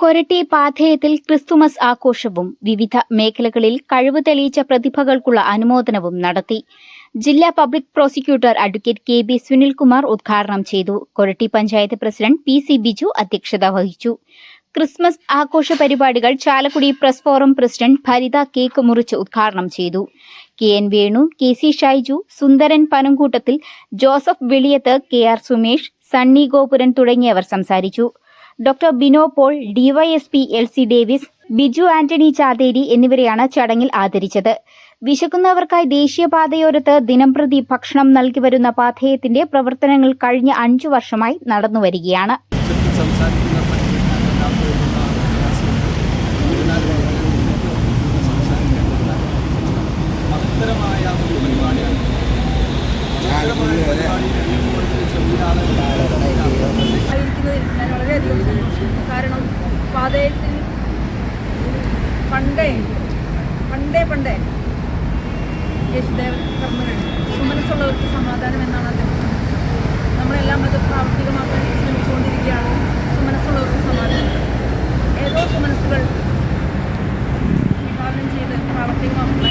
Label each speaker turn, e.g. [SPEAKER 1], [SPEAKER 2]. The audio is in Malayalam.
[SPEAKER 1] കൊരട്ടി പാഥേയത്തിൽ ക്രിസ്തുമസ് ആഘോഷവും വിവിധ മേഖലകളിൽ കഴിവ് തെളിയിച്ച പ്രതിഭകൾക്കുള്ള അനുമോദനവും നടത്തി. ജില്ലാ public prosecutor advocate K B Sunilkumar ഉദ്ഘാടനം ചെയ്തു. Koratty panchayat president P C Biju അധ്യക്ഷത വഹിച്ചു. ക്രിസ്മസ് ആഘോഷ പരിപാടികൾ Chalakudy press forum president Bharitha cake മുറിച്ച് ഉദ്ഘാടനം ചെയ്തു. K N Venu K C Shaiju Sundaran Panankoottathil Joseph Veliyath K R Sumesh Sunny Gopuran തുടങ്ങിയവർ സംസാരിച്ചു. Doctor Bino Paul DYSP L C Davis Biju Antony Chatheri എന്നിവരെയാണ് ചടങ്ങിൽ ആദരിച്ചത്. വിശക്കുന്നവർക്കായി ദേശീയപാതയോരത്ത് ദിനംപ്രതി ഭക്ഷണം നൽകി വരുന്ന പാഥേയത്തിന്റെ പ്രവർത്തനങ്ങൾ കഴിഞ്ഞ അഞ്ചു വർഷമായി നടന്നുവരികയാണ്.
[SPEAKER 2] മഹത്തരമായ ഒരു പരിപാടിയാണ്
[SPEAKER 3] വളരെയധികം സന്തോഷം കാരണം പാതയത്തിൽ പണ്ടേ പണ്ടേ പണ്ടേ യേശുദേവൻ കർമ്മകൾ സുമനസ്സുള്ളവർക്ക് സമാധാനം എന്നാണ് അദ്ദേഹം നമ്മളെല്ലാം അത് പ്രാവർത്തികമാക്കാൻ ശ്രമിച്ചുകൊണ്ടിരിക്കുകയാണ്. സുമനസ്സുള്ളവർക്ക് സമാധാനം. ഏതോ സുമനസ്സുകൾ വിഭാവനം ചെയ്ത് പ്രാവർത്തികമാക്കുന്ന